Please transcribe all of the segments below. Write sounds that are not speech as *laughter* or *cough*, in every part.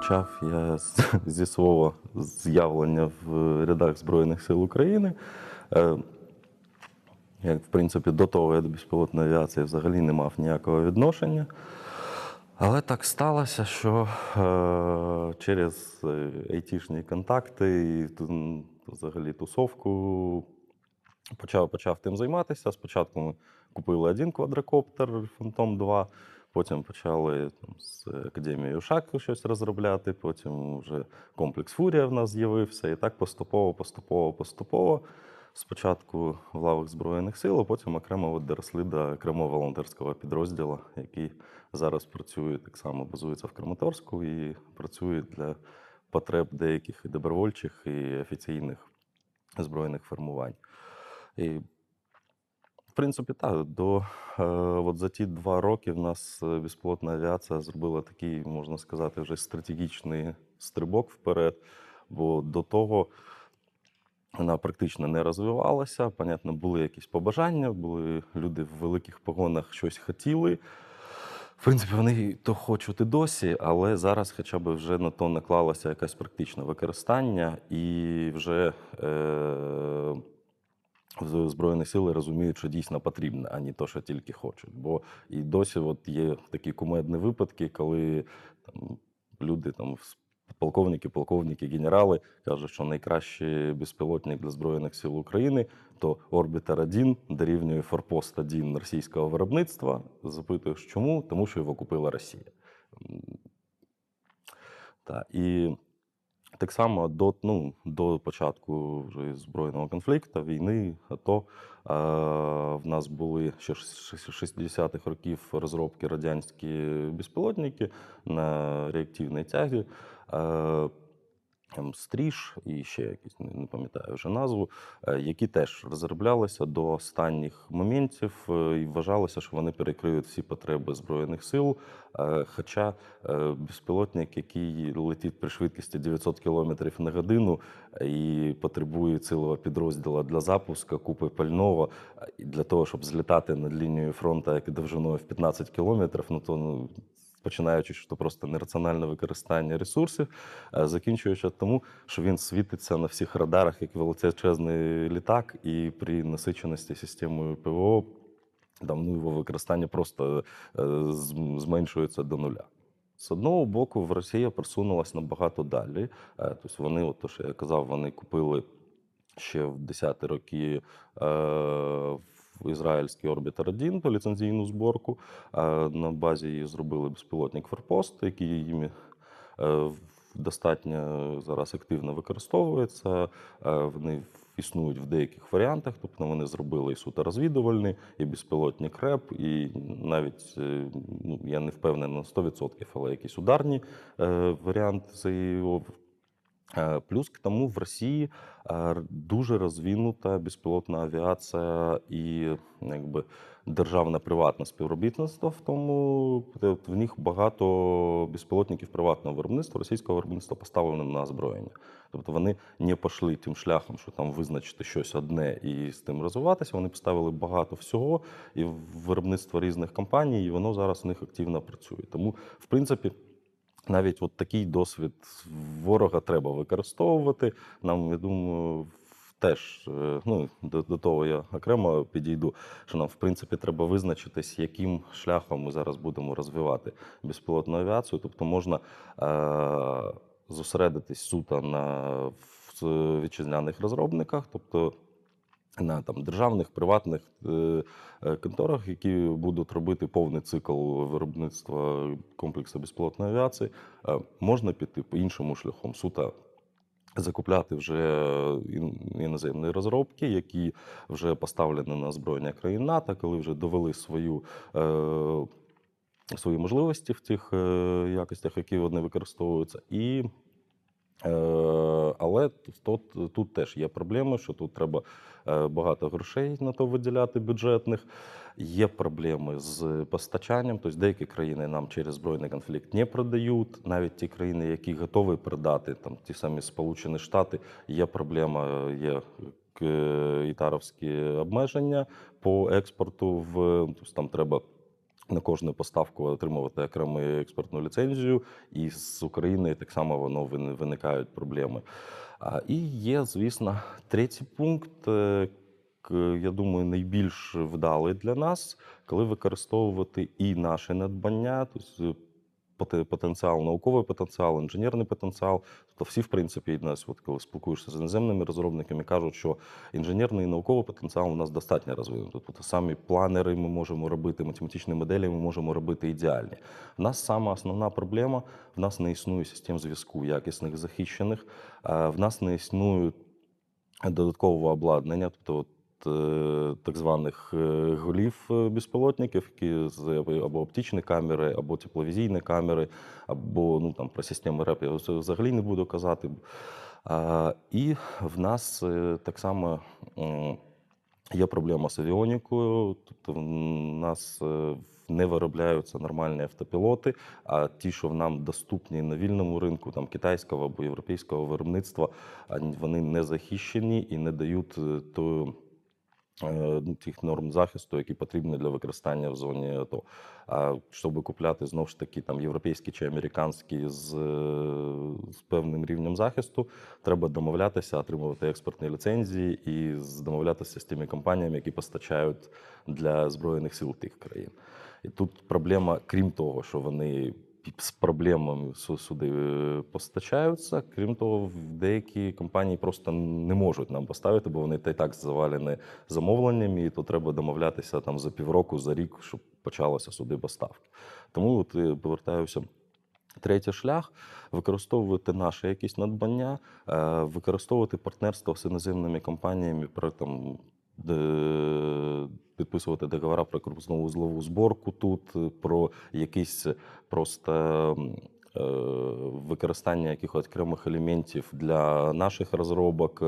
Почав я *laughs* зі свого з'явлення в рядах Збройних сил України. Е, Як, в принципі, до того я до безпілотної авіації взагалі не мав ніякого відношення. Але так сталося, що е, через е, айтішні контакти і взагалі тусовку почав, почав тим займатися. Спочатку ми купили один квадрокоптер Phantom 2, потім почали там, з академією Шак щось розробляти, потім вже комплекс Фурія в нас з'явився, і так поступово, поступово, поступово. Спочатку в лавах Збройних сил, а потім окремо от доросли до окремого волонтерського підрозділу, який зараз працює так само, базується в Краматорську і працює для потреб деяких і добровольчих і офіційних збройних формувань. І, в принципі, так, до, е, от за ті два роки в нас е, безпілотна авіація зробила такий, можна сказати, вже стратегічний стрибок вперед, бо до того вона практично не розвивалася. Понятно, були якісь побажання, були люди в великих погонах щось хотіли. В принципі, вони то хочуть і досі, але зараз хоча б вже на то наклалося якесь практичне використання, і вже е, Збройні сили розуміють, що дійсно потрібно, а не то, що тільки хочуть. Бо і досі от є такі кумедні випадки, коли там, люди там. Полковники, полковники, генерали кажуть, що найкращий безпілотник для Збройних сил України то Орбітер 1 дорівнює Форпост 1 російського виробництва. Запитуєш, чому? Тому що його купила Росія. М, Та, і так само до, ну, до початку вже збройного конфлікту, війни, АТО, в нас були ще з 60-х років розробки радянські безпілотники на реактивній тязі. Стріж і ще якісь, не, пам'ятаю вже назву, е, які теж розроблялися до останніх моментів е, і вважалося, що вони перекриють всі потреби Збройних сил. Е, Хоча безпілотник, який летить при швидкості 900 км на годину і потребує цілого підрозділу для запуску, купи пального, для того, щоб злітати над лінією фронту, як довжиною в 15 кілометрів, ну то ну. Починаючи, що просто нераціональне використання ресурсів, е, закінчуючи тому, що він світиться на всіх радарах як величезний літак, і при насиченості системою ПВО там, ну, його використання просто е, зменшується до нуля. З одного боку, в Росія просунулася набагато далі. Е, Тобто вони, от то, що я казав, вони купили ще в 10-ті роки ізраїльський Орбітер 1 по ліцензійну зборку. На базі її зробили безпілотник Форпост, який їм е, достатньо зараз активно використовується. Е, Вони існують в деяких варіантах, тобто вони зробили і суто розвідувальний, і безпілотник РЕП, і навіть е, ну, я не впевнений на 100%, але якісь ударні варіанти Е, Плюс к тому в Росії е, дуже розвинута безпілотна авіація і якби державне приватне співробітництво. В тому в них багато безпілотників приватного виробництва, російського виробництва поставлено на озброєння. Тобто вони не пішли тим шляхом, що там визначити щось одне і з тим розвиватися. Вони поставили багато всього і виробництво різних компаній, і воно зараз у них активно працює. Тому, в принципі. Навіть от такий досвід ворога треба використовувати. Нам, я думаю, теж е, ну, до, до того я окремо підійду, що нам, в принципі, треба визначитись, яким шляхом ми зараз будемо розвивати безпілотну авіацію. Тобто можна е, зосередитись суто на в- вітчизняних розробниках, тобто на там державних приватних е, е, конторах, які будуть робити повний цикл виробництва комплексу безпілотної авіації, е, можна піти по іншому шляхом суто. Закупляти вже іноземні розробки, які вже поставлені на озброєння країн НАТО, коли вже довели свою, е, свої можливості в тих якостях, які вони використовуються, і Але тут, тут теж є проблеми, що тут треба е, багато грошей на то виділяти бюджетних. Є проблеми з постачанням. Тобто деякі країни нам через збройний конфлікт не продають. Навіть ті країни, які готові продати, там ті самі Сполучені Штати, є проблема, є е, ітаровські обмеження по експорту в тобто там треба на кожну поставку отримувати окрему експертну ліцензію, і з України так само воно вини- виникають проблеми. І є, звісно, третій пункт, е, я думаю, найбільш вдалий для нас, коли використовувати і наші надбання, тобто потенціал, науковий потенціал, інженерний потенціал. Тобто всі, в принципі, і нас, от коли спілкуєшся з іноземними розробниками, кажуть, що інженерний і науковий потенціал у нас достатньо розвинутий. Тобто самі планери ми можемо робити, математичні моделі ми можемо робити ідеальні. У нас сама основна проблема: в нас не існує систем зв'язку якісних захищених, в нас не існує додаткового обладнання, тобто е, так званих е, голів е, безпілотників, які з або оптичні камери, або тепловізійні камери, або ну там про системи РЕП я взагалі не буду казати. І в нас е, так само є проблема з авіонікою. Тобто в нас е, не виробляються нормальні автопілоти, а ті, що нам доступні на вільному ринку, там китайського або європейського виробництва, вони не захищені і не дають е, ту е, тих норм захисту, які потрібні для використання в зоні АТО. А щоб купляти знову ж таки там європейські чи американські з, е, з певним рівнем захисту, треба домовлятися, отримувати експортні ліцензії і домовлятися з тими компаніями, які постачають для збройних сил тих країн. І тут проблема, крім того, що вони з проблемами сюди е, постачаються. Крім того, деякі компанії просто не можуть нам поставити, бо вони та й так завалені замовленнями, і то треба домовлятися там за півроку, за рік, щоб почалося сюди поставки. Тому от е, повертаюся. Третій шлях використовувати наші якісь надбання, е, використовувати партнерство з іноземними компаніями, при там підписувати договори про крупну узлову зборку тут, про якісь просто е, використання якихось окремих елементів для наших розробок.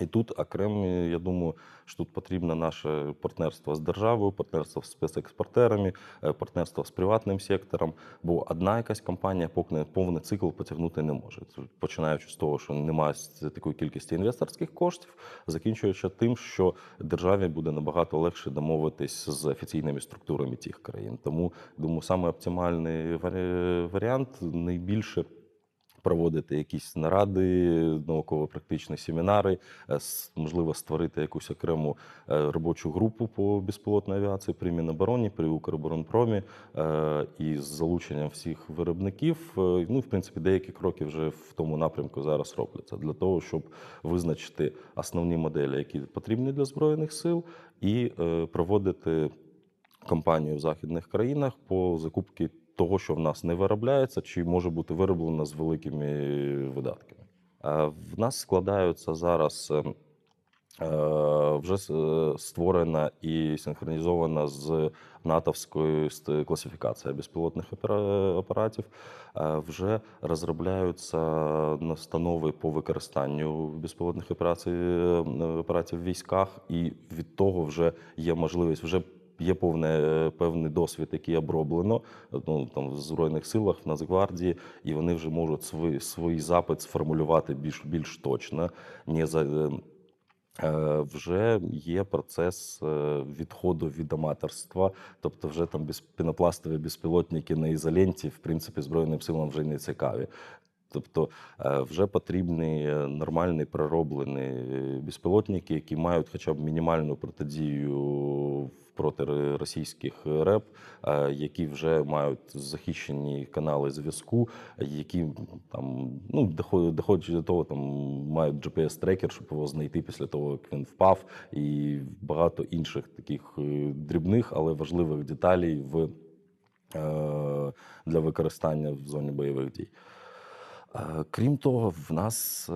І тут окремі, я думаю, що тут потрібно наше партнерство з державою, партнерство з спецекспортерами, е, партнерство з приватним сектором. Бо одна якась компанія поки повний цикл потягнути не може. Починаючи з того, що немає такої кількості інвесторських коштів, закінчуючи тим, що державі буде набагато легше домовитись з офіційними структурами тих країн. Тому думаю, саме оптимальний варі- варіант найбільше. Проводити якісь наради, науково-практичні семінари, е, можливо, створити якусь окрему е, робочу групу по безпілотній авіації при Мінобороні, при Укроборонпромі е, і з залученням всіх виробників. Ну, в принципі, деякі кроки вже в тому напрямку зараз робляться для того, щоб визначити основні моделі, які потрібні для збройних сил, і проводити кампанію в західних країнах по закупці того, що в нас не виробляється, чи може бути вироблено з великими видатками. Е, В нас складаються зараз. е, е, Вже створена і синхронізована з натовською класифікацією безпілотних апаратів. Вже розробляються настанови по використанню безпілотних операцій апаратів в військах, і від того вже є можливість вже Є повне, певний досвід, який оброблено ну, там, в Збройних силах, в Нацгвардії, і вони вже можуть свій, свій запит сформулювати більш, більш точно. Не за, е, е, вже є процес е, відходу від аматорства, тобто вже там пінопластові безпілотники на ізоленті, в принципі, Збройним силам вже не цікаві. Тобто е, вже потрібні е, нормальні пророблені е, безпілотники, які мають хоча б мінімальну протидію проти російських РЕП, е, які вже мають захищені канали зв'язку, які там ну доходять, до того, там мають GPS-трекер, щоб його знайти після того, як він впав, і багато інших таких е, дрібних, але важливих деталей в, е, для використання в зоні бойових дій. Крім того, в нас,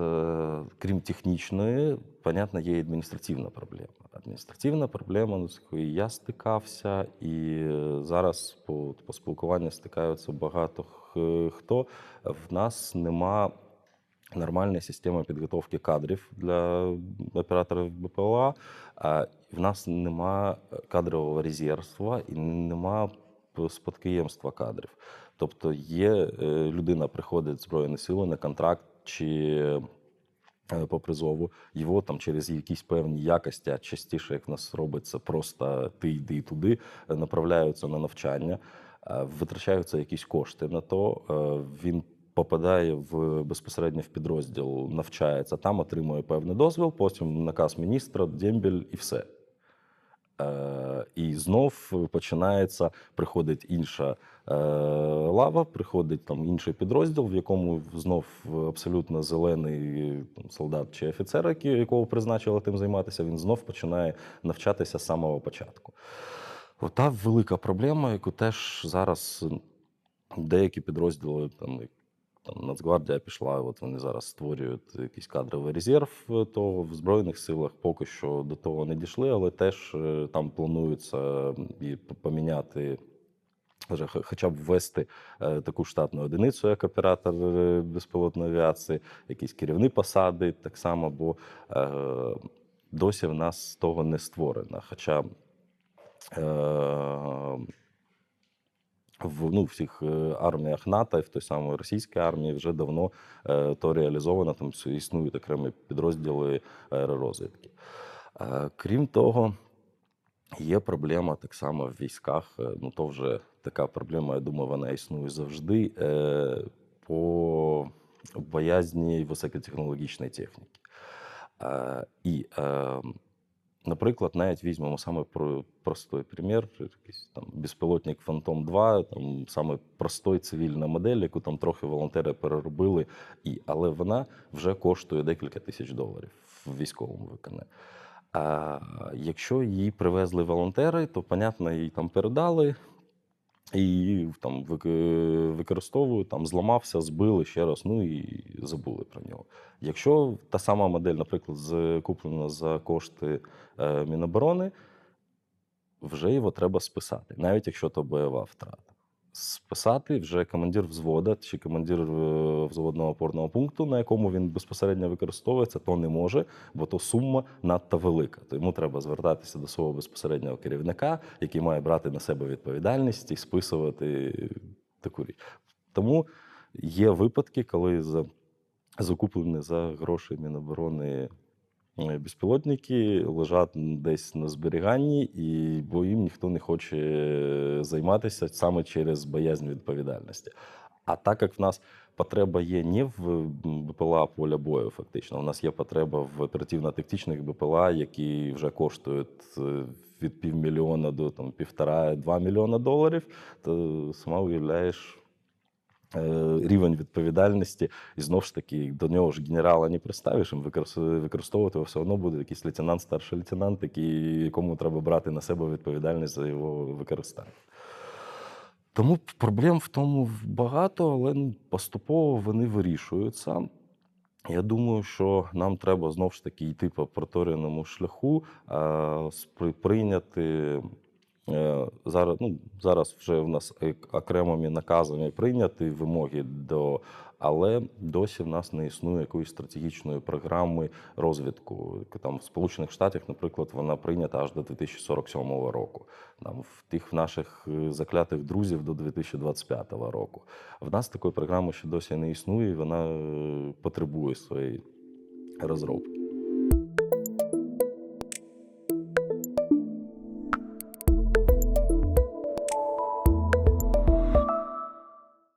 крім технічної, понятно, є адміністративна проблема. Адміністративна проблема, ну, з якою я стикався, і е, зараз по, по спілкуванню стикаються багато хто. В нас нема нормальної системи підготовки кадрів для операторів БПЛА. В нас нема кадрового резервства і нема спадкоємства кадрів. Тобто є е, людина приходить Збройні сили на контракт чи по призову. Його там через якісь певні якості, а частіше, як нас робиться, просто ти йди туди, е, направляються на навчання, е, витрачаються якісь кошти на то. е, Він попадає в безпосередньо в підрозділ, навчається там, отримує певний дозвіл, потім наказ міністра, дембель і все. Е, і знов починається, приходить інша е, лава, приходить там інший підрозділ, в якому знов абсолютно зелений солдат чи офіцер, якого призначили тим займатися, він знов починає навчатися з самого початку. Ота велика проблема, яку теж зараз деякі підрозділи, там, там Нацгвардія пішла, от вони зараз створюють якийсь кадровий резерв, е, то в Збройних силах поки що до того не дійшли, але теж е, там планується і поміняти. Хоча б ввести е, таку штатну одиницю, як оператор безпілотної авіації, якісь керівні посади, так само, бо досі в нас того не створено. Хоча в ну, всіх е, арміях НАТО і в той самій російській армії вже давно е, то реалізовано. Там існують окремі підрозділи аеророзвідки. Е, крім того, є проблема так само в військах. е, Ну то вже така проблема, я думаю, вона існує завжди. е, По боязні високотехнологічної техніки. Е, І е, Наприклад, навіть візьмемо саме про простий примір, якийсь там безпілотник Фантом 2, там саме простої цивільна модель, яку там трохи волонтери переробили, і, але вона вже коштує декілька тисяч доларів в військовому виконанні. А якщо її привезли волонтери, то, понятно, її там передали. І там використовую, використовують, там зламався, збили ще раз, ну і забули про нього. Якщо та сама модель, наприклад, закуплена за кошти е, Міноборони, вже його треба списати, навіть якщо то бойова втрата. Списати вже командир взвода чи командир е, взводного опорного пункту, на якому він безпосередньо використовується, то не може, бо то сума надто велика. То йому треба звертатися до свого безпосереднього керівника, який має брати на себе відповідальність і списувати таку річ. Тому є випадки, коли за закуплені за гроші Міноборони безпілотники лежать десь на зберіганні, і бо їм ніхто не хоче займатися саме через боязнь відповідальності. А так як в нас потреба є не в БПЛА поля бою, фактично, у нас є потреба в оперативно-тактичних БПЛА, які вже коштують е, від півмільйона до там півтора-два мільйона доларів, то сама уявляєш е, рівень відповідальності, і знову ж таки до нього ж генерала не приставиш, їм використовувати його все одно буде якийсь лейтенант, старший лейтенант, який, якому треба брати на себе відповідальність за його використання. Тому проблем в тому багато, але ну, поступово вони вирішуються. Я думаю, що нам треба знову ж таки йти по протореному шляху, а, спри- прийняти е, зараз. Ну, зараз вже в нас окремими наказами прийняті вимоги до, але досі в нас не існує якоїсь стратегічної програми розвитку. Там в Сполучених Штатах, наприклад, вона прийнята аж до 2047 року. Там в тих наших е, заклятих друзів до 2025 року. В нас такої програми ще досі не існує, вона е, потребує своєї розробки.